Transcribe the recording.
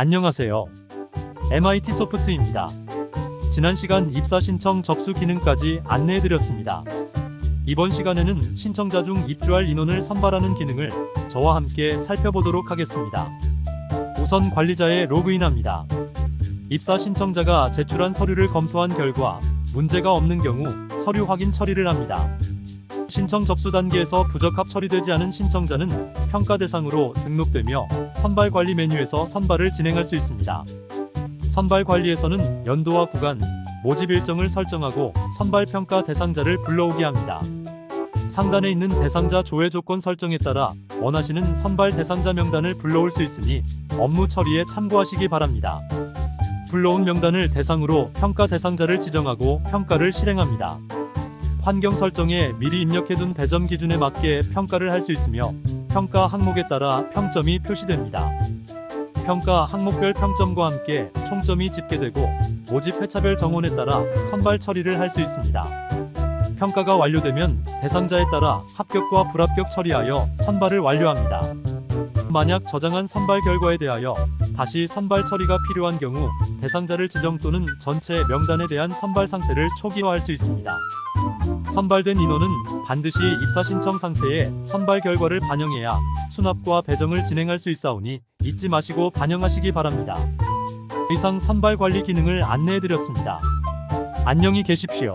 안녕하세요. MIT 소프트입니다. 지난 시간 입사 신청 접수 기능까지 안내해드렸습니다. 이번 시간에는 신청자 중 입주할 인원을 선발하는 기능을 저와 함께 살펴보도록 하겠습니다. 우선 관리자에 로그인합니다. 입사 신청자가 제출한 서류를 검토한 결과 문제가 없는 경우 서류 확인 처리를 합니다. 신청 접수 단계에서 부적합 처리되지 않은 신청자는 평가 대상으로 등록되며 선발 관리 메뉴에서 선발을 진행할 수 있습니다. 선발 관리에서는 연도와 구간, 모집 일정을 설정하고 선발 평가 대상자를 불러오게 합니다. 상단에 있는 대상자 조회 조건 설정에 따라 원하시는 선발 대상자 명단을 불러올 수 있으니 업무 처리에 참고하시기 바랍니다. 불러온 명단을 대상으로 평가 대상자를 지정하고 평가를 실행합니다. 환경 설정에 미리 입력해둔 배점 기준에 맞게 평가를 할 수 있으며 평가 항목에 따라 평점이 표시됩니다. 평가 항목별 평점과 함께 총점이 집계되고 모집 회차별 정원에 따라 선발 처리를 할 수 있습니다. 평가가 완료되면 대상자에 따라 합격과 불합격 처리하여 선발을 완료합니다. 만약 저장한 선발 결과에 대하여 다시 선발 처리가 필요한 경우 대상자를 지정 또는 전체 명단에 대한 선발 상태를 초기화할 수 있습니다. 선발된 인원은 반드시 입사 신청 상태에 선발 결과를 반영해야 수납과 배정을 진행할 수 있사오니 잊지 마시고 반영하시기 바랍니다. 이상 선발 관리 기능을 안내해 드렸습니다. 안녕히 계십시오.